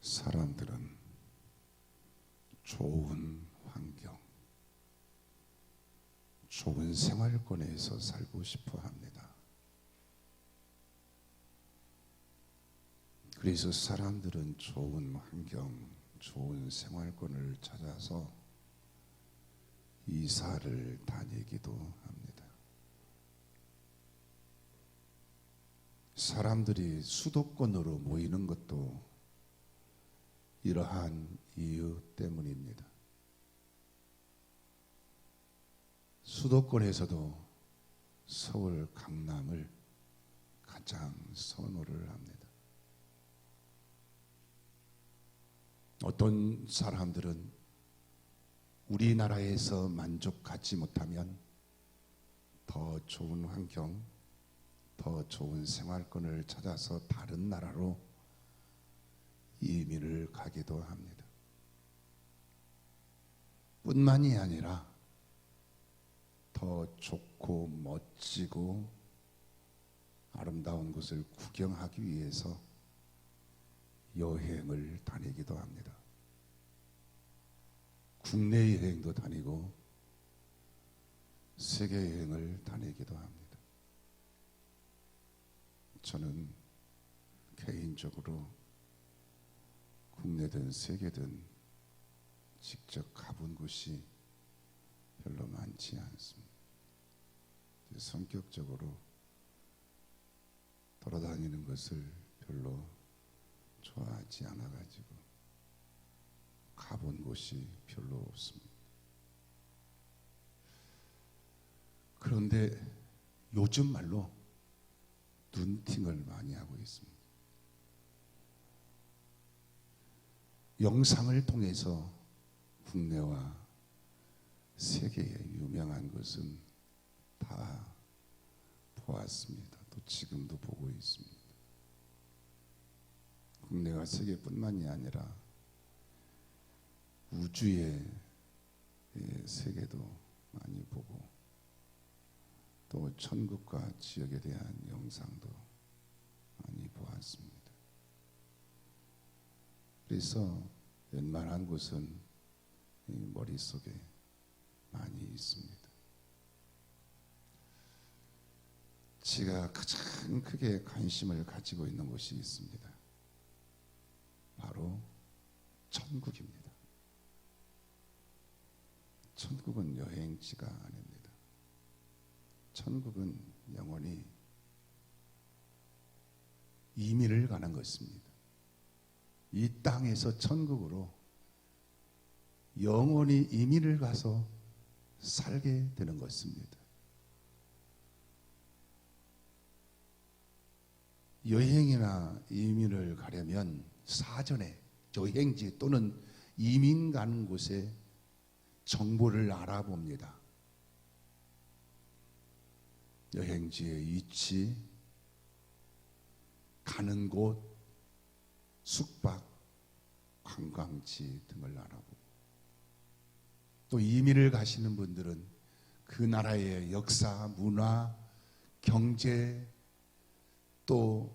사람들은 좋은 환경, 좋은 생활권에서 살고 싶어 합니다. 그래서 사람들은 좋은 환경, 좋은 생활권을 찾아서 이사를 다니기도 합니다. 사람들이 수도권으로 모이는 것도 이러한 이유 때문입니다. 수도권에서도 서울, 강남을 가장 선호를 합니다. 어떤 사람들은 우리나라에서 만족하지 못하면 더 좋은 환경, 더 좋은 생활권을 찾아서 다른 나라로 이민을 가기도 합니다. 뿐만이 아니라 더 좋고 멋지고 아름다운 곳을 구경하기 위해서 여행을 다니기도 합니다. 국내 여행도 다니고 세계 여행을 다니기도 합니다. 저는 개인적으로 국내든 세계든 직접 가본 곳이 별로 많지 않습니다. 성격적으로 돌아다니는 것을 별로 좋아하지 않아가지고 가본 곳이 별로 없습니다. 그런데 요즘 말로 눈팅을 많이 하고 있습니다. 영상을 통해서 국내와 세계에 유명한 것은 다 보았습니다. 또 지금도 보고 있습니다. 국내와 세계뿐만이 아니라 우주의 세계도 많이 보고 또 천국과 지역에 대한 영상도 많이 보았습니다. 그래서 웬만한 곳은 머릿속에 많이 있습니다. 제가 가장 크게 관심을 가지고 있는 곳이 있습니다. 바로 천국입니다. 천국은 여행지가 아닙니다. 천국은 영원히 이민을 가는 것입니다. 이 땅에서 천국으로 영원히 이민을 가서 살게 되는 것입니다. 여행이나 이민을 가려면 사전에 여행지 또는 이민 가는 곳에 정보를 알아봅니다. 여행지의 위치, 가는 곳, 숙박, 관광지 등을 알아보고 또 이민을 가시는 분들은 그 나라의 역사, 문화, 경제, 또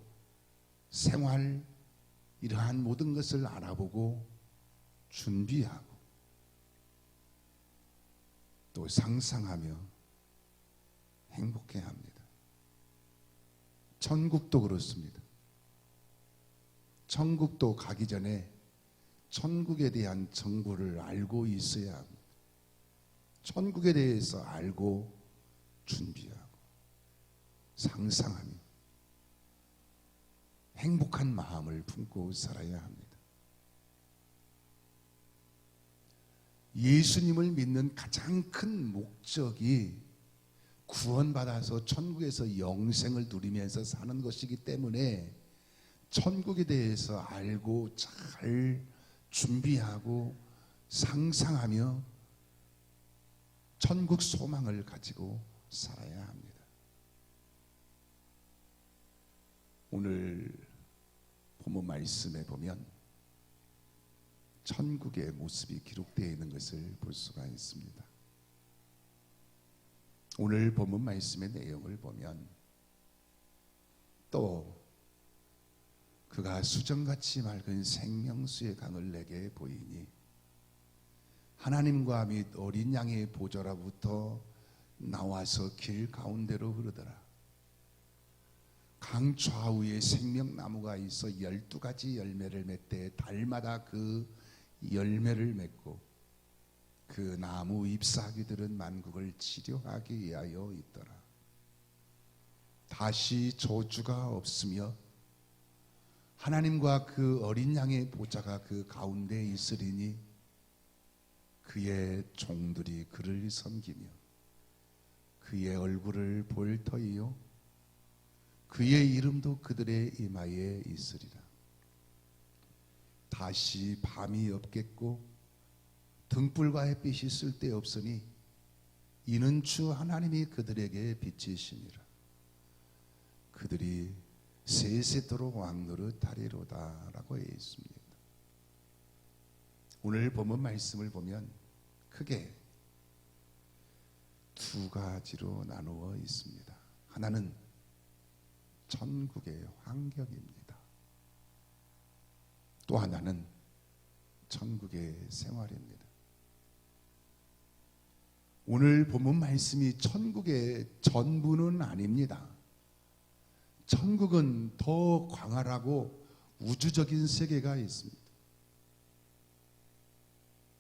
생활 이러한 모든 것을 알아보고 준비하고 또 상상하며 행복해 합니다. 천국도 그렇습니다. 천국도 가기 전에 천국에 대한 정보를 알고 있어야 합니다. 천국에 대해서 알고 준비하고 상상하며 행복한 마음을 품고 살아야 합니다. 예수님을 믿는 가장 큰 목적이 구원받아서 천국에서 영생을 누리면서 사는 것이기 때문에 천국에 대해서 알고 잘 준비하고 상상하며 천국 소망을 가지고 살아야 합니다. 오늘 본문 말씀에 보면 천국의 모습이 기록되어 있는 것을 볼 수가 있습니다. 오늘 본문 말씀의 내용을 보면 또 그가 수정같이 맑은 생명수의 강을 내게 보이니 하나님과 및 어린 양의 보좌로부터 나와서 길 가운데로 흐르더라. 강 좌우에 생명나무가 있어 열두 가지 열매를 맺되 달마다 그 열매를 맺고 그 나무 잎사귀들은 만국을 치료하기 위하여 있더라. 다시 저주가 없으며 하나님과 그 어린 양의 보좌가 그 가운데 있으리니 그의 종들이 그를 섬기며 그의 얼굴을 볼 터이요 그의 이름도 그들의 이마에 있으리라. 다시 밤이 없겠고 등불과 햇빛이 쓸데없으니 이는 주 하나님이 그들에게 빛이시니라. 그들이 세세토록 왕노릇하리로다라고 되어 있습니다. 오늘 본문 말씀을 보면 크게 두 가지로 나누어 있습니다. 하나는 천국의 환경입니다. 또 하나는 천국의 생활입니다. 오늘 본문 말씀이 천국의 전부는 아닙니다. 천국은 더 광활하고 우주적인 세계가 있습니다.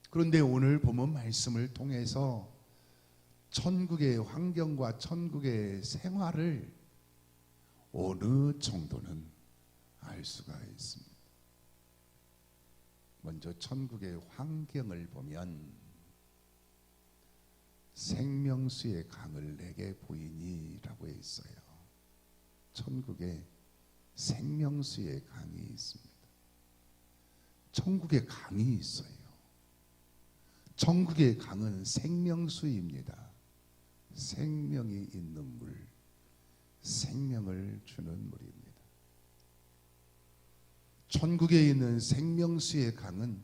그런데 오늘 본문 말씀을 통해서 천국의 환경과 천국의 생활을 어느 정도는 알 수가 있습니다. 먼저 천국의 환경을 보면 생명수의 강을 내게 보이니라고 했어요. 천국에 생명수의 강이 있습니다. 천국에 강이 있어요. 천국의 강은 생명수입니다. 생명이 있는 물, 생명을 주는 물입니다. 천국에 있는 생명수의 강은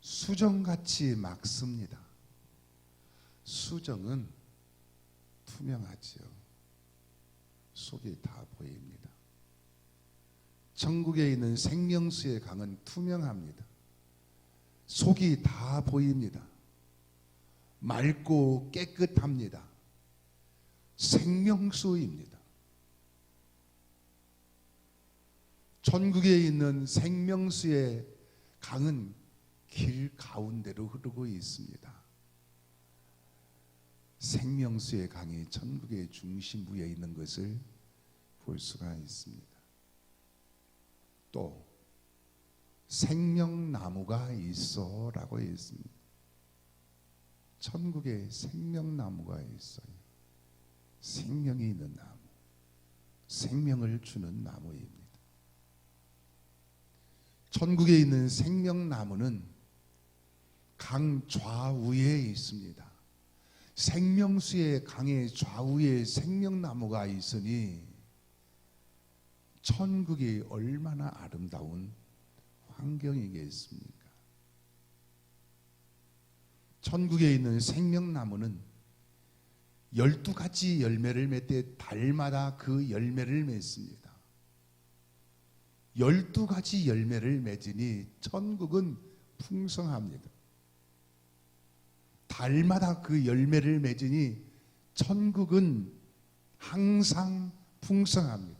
수정같이 맑습니다. 수정은 투명하지요. 속이 다 보입니다. 천국에 있는 생명수의 강은 투명합니다. 속이 다 보입니다. 맑고 깨끗합니다. 생명수입니다. 천국에 있는 생명수의 강은 길 가운데로 흐르고 있습니다. 생명수의 강이 천국의 중심부에 있는 것을 볼 수가 있습니다. 또 생명나무가 있어라고 했습니다. 천국에 생명나무가 있어요. 생명이 있는 나무, 생명을 주는 나무입니다. 천국에 있는 생명나무는 강 좌우에 있습니다. 생명수의 강의 좌우에 생명나무가 있으니 천국이 얼마나 아름다운 환경이겠습니까? 천국에 있는 생명나무는 열두 가지 열매를 맺되 달마다 그 열매를 맺습니다. 열두 가지 열매를 맺으니 천국은 풍성합니다. 달마다 그 열매를 맺으니 천국은 항상 풍성합니다.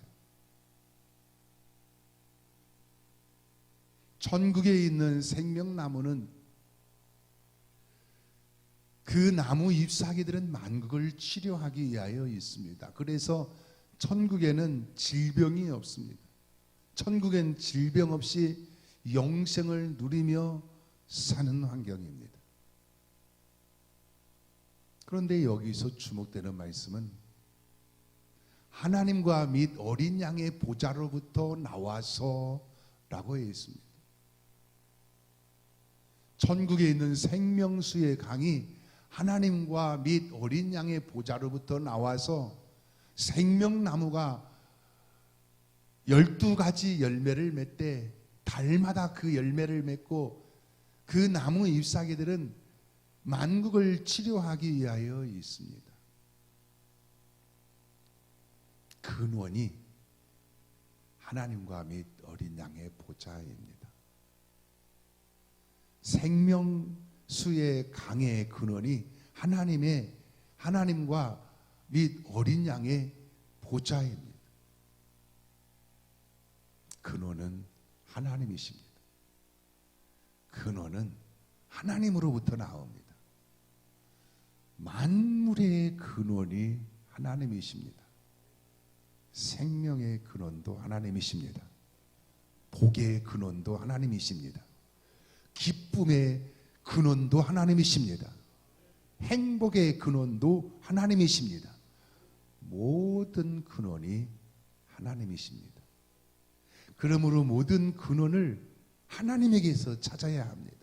천국에 있는 생명나무는 그 나무 잎사귀들은 만국을 치료하기 위하여 있습니다. 그래서 천국에는 질병이 없습니다. 천국엔 질병 없이 영생을 누리며 사는 환경입니다. 그런데 여기서 주목되는 말씀은 하나님과 및 어린 양의 보좌로부터 나와서 라고 했습니다. 천국에 있는 생명수의 강이 하나님과 및 어린 양의 보좌로부터 나와서 생명나무가 열두 가지 열매를 맺되 달마다 그 열매를 맺고 그 나무 잎사귀들은 만국을 치료하기 위하여 있습니다. 근원이 하나님과 및 어린 양의 보좌입니다. 생명수의 강의 근원이 하나님의 하나님과 및 어린 양의 보좌입니다. 근원은 하나님이십니다. 근원은 하나님으로부터 나옵니다. 만물의 근원이 하나님이십니다. 생명의 근원도 하나님이십니다. 복의 근원도 하나님이십니다. 기쁨의 근원도 하나님이십니다. 행복의 근원도 하나님이십니다. 모든 근원이 하나님이십니다. 그러므로 모든 근원을 하나님에게서 찾아야 합니다.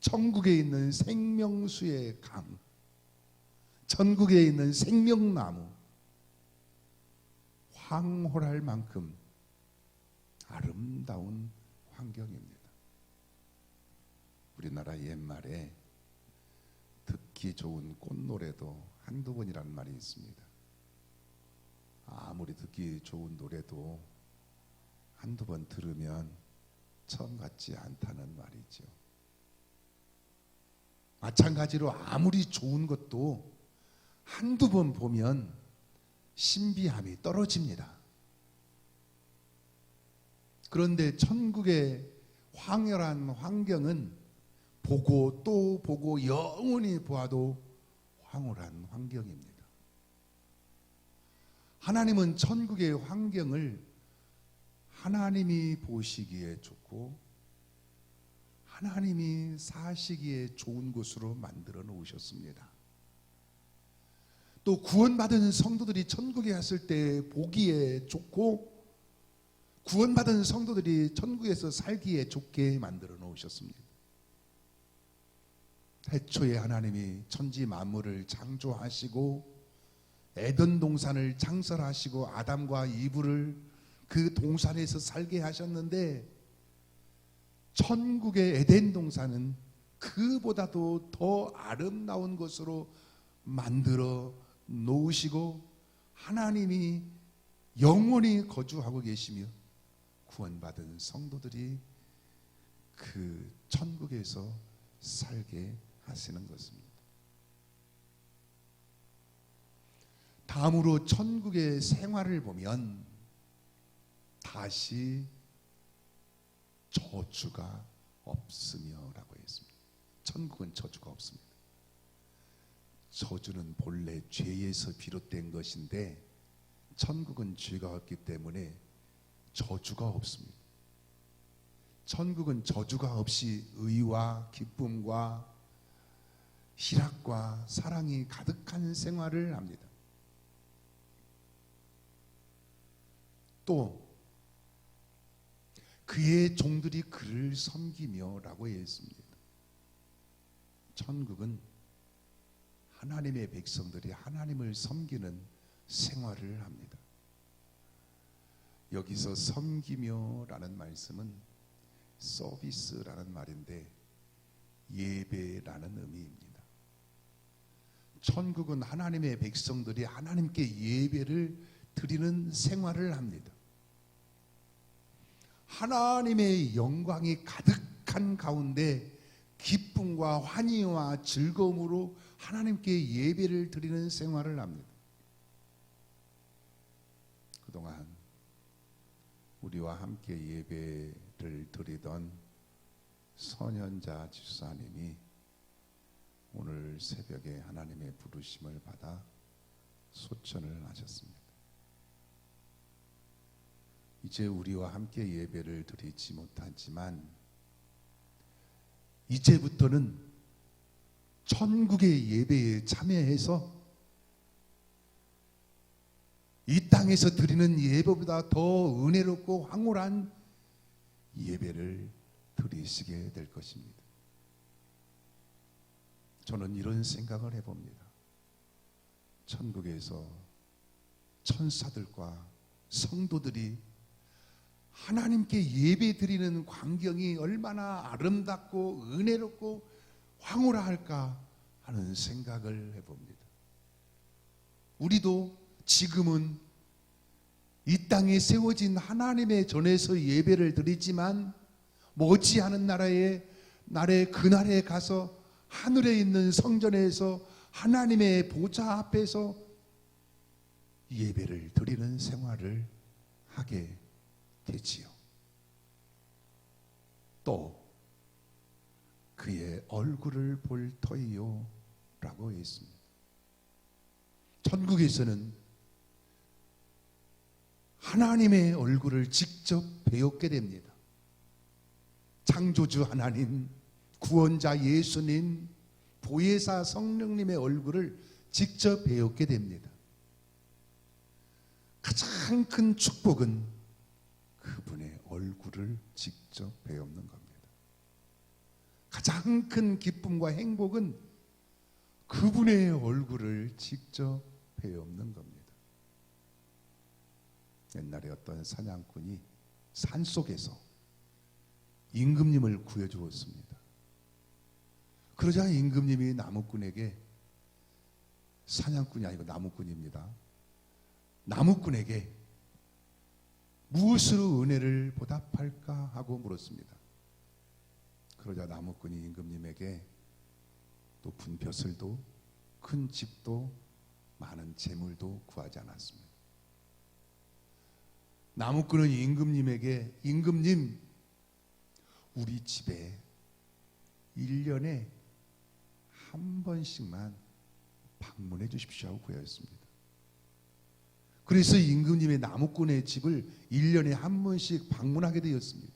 천국에 있는 생명수의 강, 천국에 있는 생명나무, 황홀할 만큼 아름다운 환경입니다. 우리나라 옛말에 듣기 좋은 꽃노래도 한두 번이라는 말이 있습니다. 아무리 듣기 좋은 노래도 한두 번 들으면 처음 같지 않다는 말이죠. 마찬가지로 아무리 좋은 것도 한두 번 보면 신비함이 떨어집니다. 그런데 천국의 황홀한 환경은 보고 또 보고 영원히 보아도 황홀한 환경입니다. 하나님은 천국의 환경을 하나님이 보시기에 좋고 하나님이 사시기에 좋은 곳으로 만들어 놓으셨습니다. 또 구원받은 성도들이 천국에 갔을 때 보기에 좋고 구원받은 성도들이 천국에서 살기에 좋게 만들어 놓으셨습니다. 태초에 하나님이 천지 만물을 창조하시고 에덴 동산을 창설하시고 아담과 이브를 그 동산에서 살게 하셨는데 천국의 에덴 동산은 그보다도 더 아름다운 것으로 만들어 놓으시고 하나님이 영원히 거주하고 계시며 구원받은 성도들이 그 천국에서 살게 하시는 것입니다. 다음으로 천국의 생활을 보면 다시 저주가 없으며라고 했습니다. 천국은 저주가 없습니다. 저주는 본래 죄에서 비롯된 것인데 천국은 죄가 없기 때문에 저주가 없습니다. 천국은 저주가 없이 의와 기쁨과 희락과 사랑이 가득한 생활을 합니다. 또 그의 종들이 그를 섬기며라고 했습니다. 천국은 하나님의 백성들이 하나님을 섬기는 생활을 합니다. 여기서 섬기며라는 말씀은 서비스라는 말인데 예배라는 의미입니다. 천국은 하나님의 백성들이 하나님께 예배를 드리는 생활을 합니다. 하나님의 영광이 가득한 가운데 기쁨과 환희와 즐거움으로 하나님께 예배를 드리는 생활을 합니다. 그동안 우리와 함께 예배를 드리던 선현자 집사님이 오늘 새벽에 하나님의 부르심을 받아 소천을 하셨습니다. 이제 우리와 함께 예배를 드리지 못하지만 이제부터는 천국의 예배에 참여해서 이 땅에서 드리는 예배보다 더 은혜롭고 황홀한 예배를 드리시게 될 것입니다. 저는 이런 생각을 해봅니다. 천국에서 천사들과 성도들이 하나님께 예배 드리는 광경이 얼마나 아름답고 은혜롭고 황홀할까 하는 생각을 해봅니다. 우리도 지금은 이 땅에 세워진 하나님의 전에서 예배를 드리지만 머지않은 나라에 날에 그날에 가서 하늘에 있는 성전에서 하나님의 보좌 앞에서 예배를 드리는 생활을 하게 되지요. 또 그의 얼굴을 볼 터이요 라고 했습니다. 천국에서는 하나님의 얼굴을 직접 배웠게 됩니다. 창조주 하나님, 구원자 예수님, 보혜사 성령님의 얼굴을 직접 배웠게 됩니다. 가장 큰 축복은 그분의 얼굴을 직접 배우는 겁니다. 가장 큰 기쁨과 행복은 그분의 얼굴을 직접 배우는 겁니다. 옛날에 어떤 사냥꾼이 산 속에서 임금님을 구해주었습니다. 그러자 임금님이 나무꾼에게 사냥꾼이 아니고 나무꾼입니다. 나무꾼에게 무엇으로 은혜를 보답할까 하고 물었습니다. 그러자 나무꾼이 임금님에게 높은 벼슬도 큰 집도 많은 재물도 구하지 않았습니다. 나무꾼은 임금님에게 임금님 우리 집에 1년에 한 번씩만 방문해 주십시오 하고 구하였습니다. 그래서 임금님의 나무꾼의 집을 1년에 한 번씩 방문하게 되었습니다.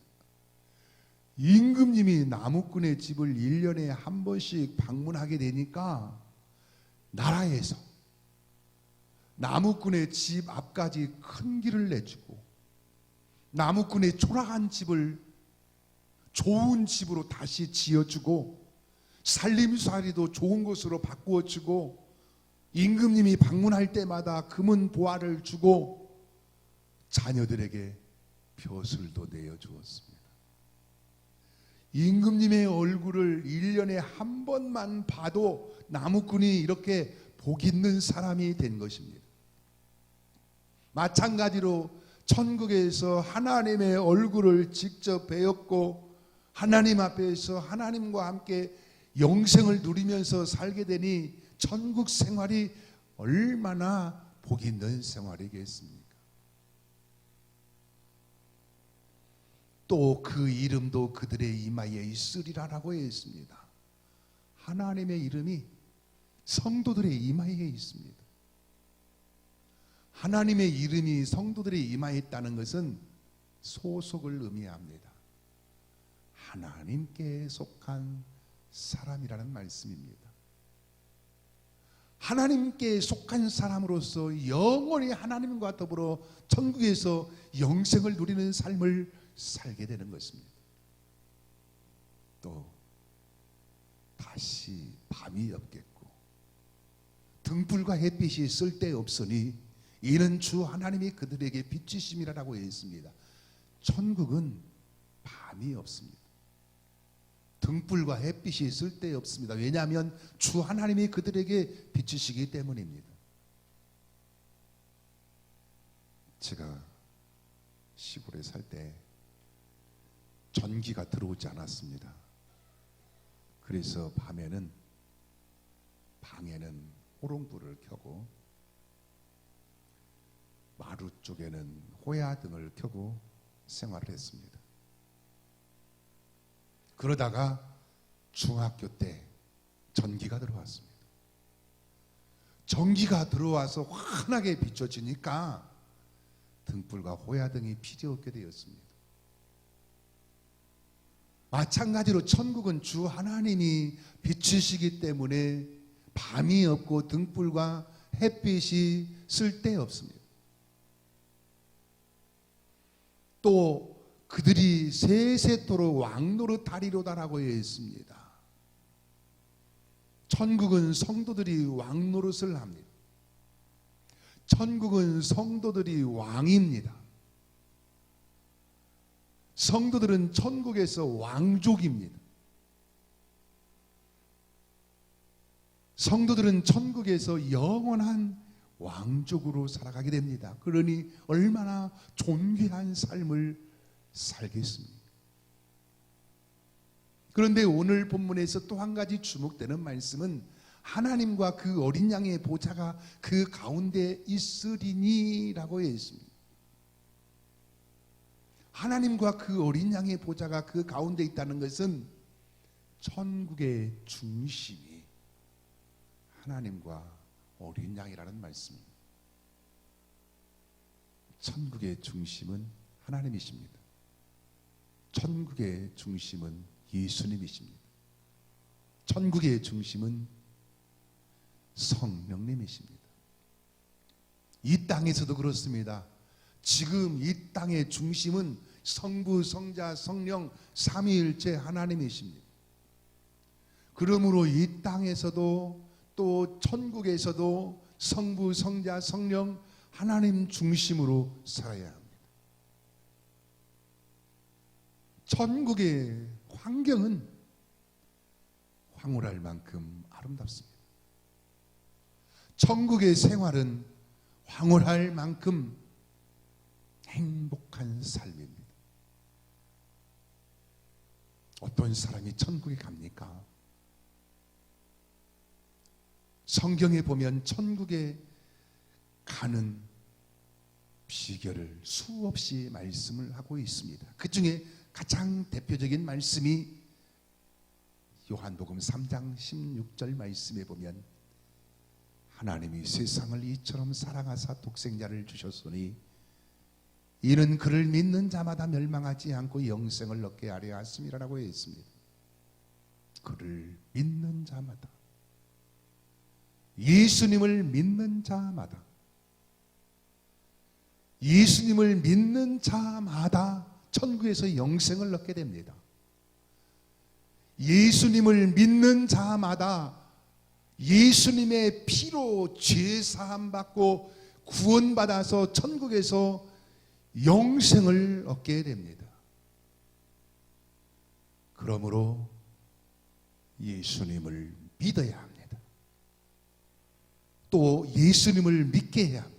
임금님이 나무꾼의 집을 1년에 한 번씩 방문하게 되니까 나라에서 나무꾼의 집 앞까지 큰 길을 내주고 나무꾼의 초라한 집을 좋은 집으로 다시 지어주고 살림살이도 좋은 곳으로 바꾸어 주고 임금님이 방문할 때마다 금은 보화를 주고 자녀들에게 벼슬도 내어 주었습니다. 임금님의 얼굴을 1년에 한 번만 봐도 나무꾼이 이렇게 복 있는 사람이 된 것입니다. 마찬가지로 천국에서 하나님의 얼굴을 직접 배웠고 하나님 앞에서 하나님과 함께 영생을 누리면서 살게 되니 천국 생활이 얼마나 복 있는 생활이겠습니까? 또 그 이름도 그들의 이마에 있으리라라고 했습니다. 하나님의 이름이 성도들의 이마에 있습니다. 하나님의 이름이 성도들의 이마에 있다는 것은 소속을 의미합니다. 하나님께 속한 사람이라는 말씀입니다. 하나님께 속한 사람으로서 영원히 하나님과 더불어 천국에서 영생을 누리는 삶을 살게 되는 것입니다. 또 다시 밤이 없겠고 등불과 햇빛이 쓸데없으니 이는 주 하나님이 그들에게 빛이심이라고 했습니다. 천국은 밤이 없습니다. 등불과 햇빛이 쓸데 없습니다. 왜냐하면 주 하나님이 그들에게 비추시기 때문입니다. 제가 시골에 살 때 전기가 들어오지 않았습니다. 그래서 밤에는 방에는 호롱불을 켜고 마루 쪽에는 호야등을 켜고 생활을 했습니다. 그러다가 중학교 때 전기가 들어왔습니다. 전기가 들어와서 환하게 비춰지니까 등불과 호야등이 필요 없게 되었습니다. 마찬가지로 천국은 주 하나님이 비추시기 때문에 밤이 없고 등불과 햇빛이 쓸데없습니다. 또 그들이 세세토록 왕노릇하리로다라고 했습니다. 천국은 성도들이 왕노릇을 합니다. 천국은 성도들이 왕입니다. 성도들은 천국에서 왕족입니다. 성도들은 천국에서 영원한 왕족으로 살아가게 됩니다. 그러니 얼마나 존귀한 삶을 살겠습니까? 그런데 오늘 본문에서 또 한 가지 주목되는 말씀은 하나님과 그 어린 양의 보좌가 그 가운데 있으리니라고 했습니다. 하나님과 그 어린 양의 보좌가 그 가운데 있다는 것은 천국의 중심이 하나님과 어린 양이라는 말씀입니다. 천국의 중심은 하나님이십니다. 천국의 중심은 예수님이십니다. 천국의 중심은 성령님이십니다. 이 땅에서도 그렇습니다. 지금 이 땅의 중심은 성부, 성자, 성령, 삼위일체 하나님이십니다. 그러므로 이 땅에서도 또 천국에서도 성부, 성자, 성령, 하나님 중심으로 살아야 합니다. 천국의 환경은 황홀할 만큼 아름답습니다. 천국의 생활은 황홀할 만큼 행복한 삶입니다. 어떤 사람이 천국에 갑니까? 성경에 보면 천국에 가는 비결을 수없이 말씀을 하고 있습니다. 그 중에 가장 대표적인 말씀이 요한복음 3장 16절 말씀에 보면 하나님이 세상을 이처럼 사랑하사 독생자를 주셨으니 이는 그를 믿는 자마다 멸망하지 않고 영생을 얻게 하려 하심이라고 했습니다. 그를 믿는 자마다 예수님을 믿는 자마다 예수님을 믿는 자마다 천국에서 영생을 얻게 됩니다. 예수님을 믿는 자마다 예수님의 피로 죄 사함 받고 구원받아서 천국에서 영생을 얻게 됩니다. 그러므로 예수님을 믿어야 합니다. 또 예수님을 믿게 해야 합니다.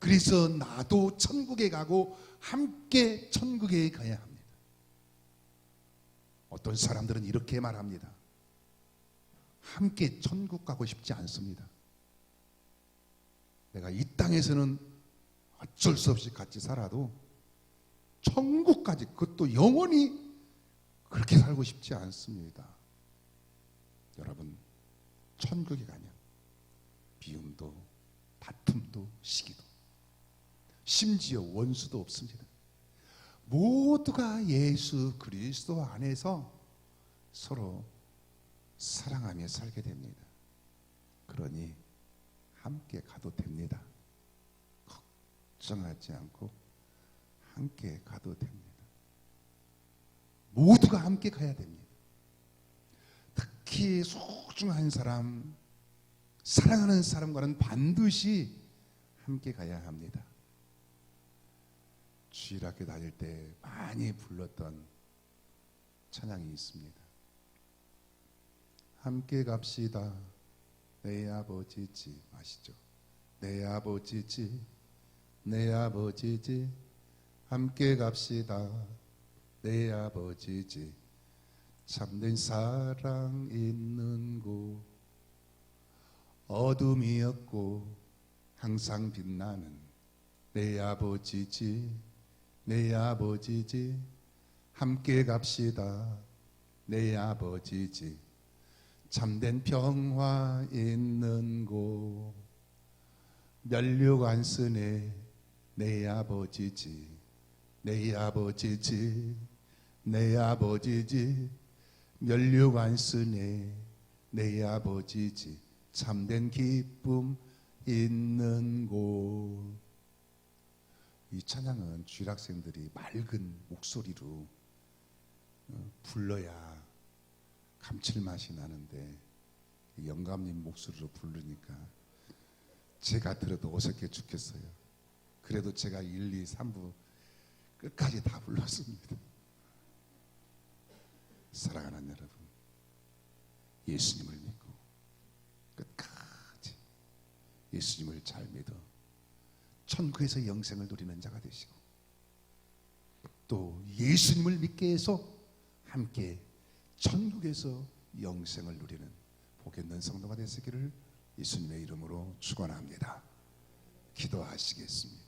그래서 나도 천국에 가고 함께 천국에 가야 합니다. 어떤 사람들은 이렇게 말합니다. 함께 천국 가고 싶지 않습니다. 내가 이 땅에서는 어쩔 수 없이 같이 살아도 천국까지 그것도 영원히 그렇게 살고 싶지 않습니다. 여러분 천국에 가면 비움도 다툼도 시기도 심지어 원수도 없습니다. 모두가 예수 그리스도 안에서 서로 사랑하며 살게 됩니다. 그러니 함께 가도 됩니다. 걱정하지 않고 함께 가도 됩니다. 모두가 함께 가야 됩니다. 특히 소중한 사람, 사랑하는 사람과는 반드시 함께 가야 합니다. 주일학교 다닐 때 많이 불렀던 찬양이 있습니다. 함께 갑시다. 내 아버지지 아시죠? 내 아버지지 내 아버지지 함께 갑시다. 내 아버지지 참된 사랑 있는 곳 어둠이 없고 항상 빛나는 내 아버지지 내 아버지지 함께 갑시다. 내 아버지지 참된 평화 있는 곳. 면류관 안 쓰네 내 아버지지 내 아버지지 내 아버지지. 면류관 안 쓰네 내 아버지지 참된 기쁨 있는 곳 이 찬양은 주일학생들이 맑은 목소리로 어, 불러야 감칠맛이 나는데 영감님 목소리로 부르니까 제가 들어도 어색해 죽겠어요. 그래도 제가 1, 2, 3부 끝까지 다 불렀습니다. 사랑하는 여러분, 예수님을 믿고 끝까지 예수님을 잘 믿어 천국에서 영생을 누리는 자가 되시고 또 예수님을 믿게 해서 함께 천국에서 영생을 누리는 복 있는 성도가 되시기를 예수님의 이름으로 축원합니다. 기도하시겠습니다.